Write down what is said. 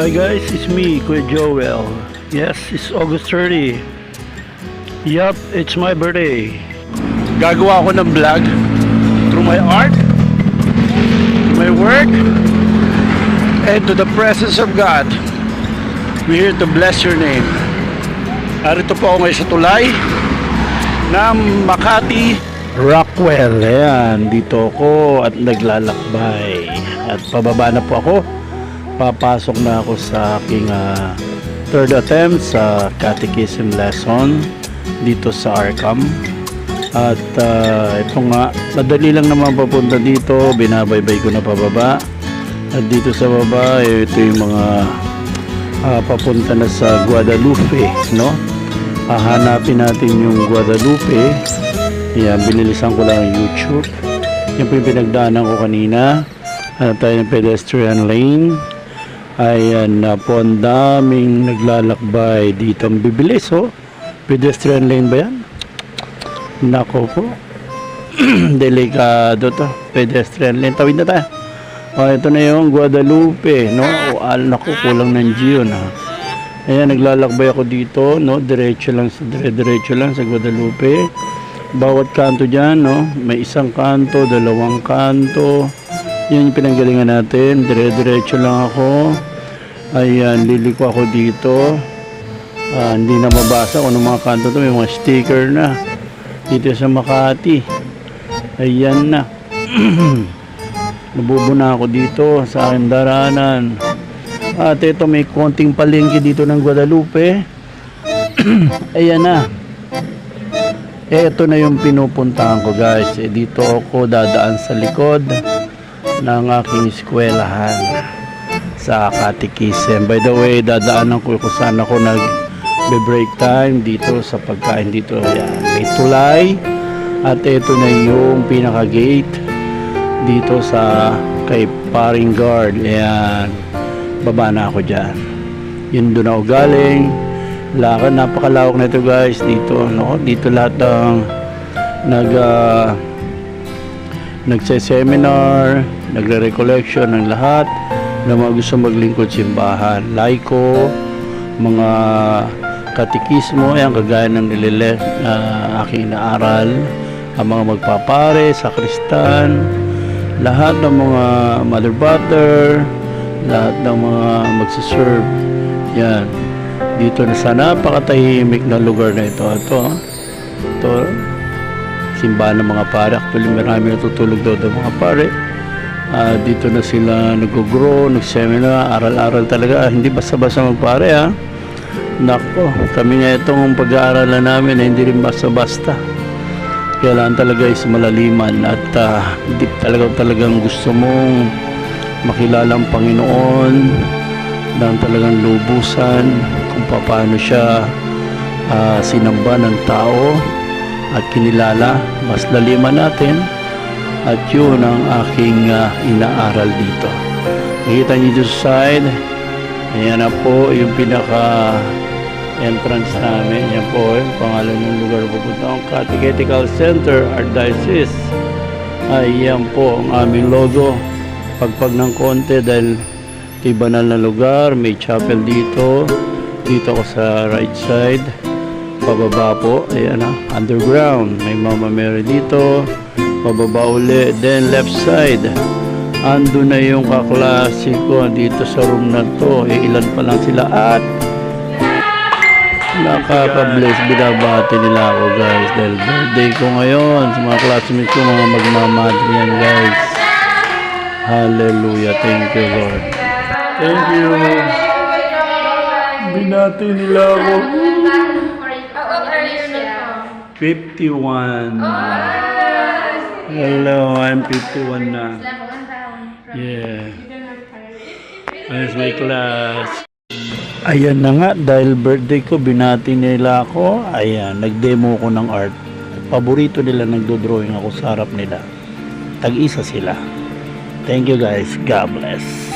Hi guys, it's me, Kuya Joel. Yes, it's August 30. Yup, it's my birthday. Gagawa ako ng vlog through my art, my work, and to the presence of God. We're here to bless your name. Arito po ako ngayon sa tulay ng Makati Rockwell. Ayan, dito ako at naglalakbay. At pababa na po ako. Papasok na ako sa aking ah, third attempt sa catechism lesson dito sa Arkham. At ah, ito nga, madali lang naman papunta dito. Binabaybay ko na pababa. At dito sa baba, eh, ito yung mga ah, papunta na sa Guadalupe, no? Hahanapin natin yung Guadalupe. Yan, binilisan ko lang ang YouTube. Yan po yung pinagdaanan ko kanina. Hanap tayo ng pedestrian lane. Ayan na po, ang daming naglalakbay dito. Ang bibilis, oh. Pedestrian lane ba yan? Nako po. Delikado to. Pedestrian lane. Tawid na tayo. Oh, ito na yung Guadalupe, no? O, al, naku, kulang ng Gio na. Ayan, naglalakbay ako dito, no? Diretso lang sa dire-diretso lang sa Guadalupe. Bawat kanto diyan, no? May isang kanto, dalawang kanto. Yan yung pinanggalingan natin. Dire-diretso lang ako. Ayan, liliko ako dito. Ah, hindi na mabasa kung anong mga kanto to. May mga sticker na. Dito sa Makati. Ayan na. Nabubuna ako dito sa aking daranan. At ito may konting palengke dito ng Guadalupe. Ayan na. Ito na yung pinupuntahan ko guys. Eh, dito ako dadaan sa likod ng aking eskwelahan sa Catechism. By the way, dadaanan ko kung saan ako nag break time dito sa pagkain dito. Ayan. May tulay. At ito na yung pinaka-gate dito sa kay paring guard. Ayan. Baba na ako dyan. Yun doon ako galing. Lakad, napakalawak na ito guys. Dito, no? Dito lahat ng nag ah, nagse-seminar, nagre-recollection ng lahat ng mga gusto maglingkod simbahan. Laiko, mga katikismo, ayan, kagaya ng nilile na aking naaral, ang mga magpapare, sakristan, lahat ng mga mother butter, lahat ng mga magsiserve. Yan. Dito na sa napakatahimik na lugar na ito. Ito, ito, simbahan ng mga pare. Actually, marami natutulog daw ng mga pare. Ah, dito na sila nag-grow, nag-seminar, aral-aral talaga. Ah, hindi basta-basta magpare ha. Nako, kami nga itong pag-aaralan namin na hindi rin basta-basta. Kailangan talaga is malaliman at ah, deep talaga talagang gusto mong makilala ang Panginoon ng talagang lubusan kung paano siya ah, sinamba ng tao at kinilala. Mas laliman natin at yun ang aking ah, inaaral dito. Nakita niyo dito sa side ayan na po yung pinaka entrance namin. Yan po yung pangalan ng lugar pupunta ang Catechetical Center Archdiocese ayan po ang aming logo. Pagpag ng konti dahil ito'y banal na lugar may chapel dito. Dito ako sa right side pababa po ayan na underground. May mama Mary dito. Pababa uli then left side. Ando na yung kaklase ko dito sa room na to. Eh, ilan pa lang sila. At nakaka-bless binabati nila ako guys dahil birthday ko ngayon. Sa mga classmates ko mga magmamadri yan guys. Hallelujah. Thank you Lord. Thank you. Binati nila ako 51 hello I'm 51 na yeah Ayos my class Ayan na nga, dahil birthday ko, binati nila ako. Ayan, nag-demo ko ng art. Paborito nila nagdo-drawing ako sa harap nila. Tag-isa sila. Thank you guys. God bless.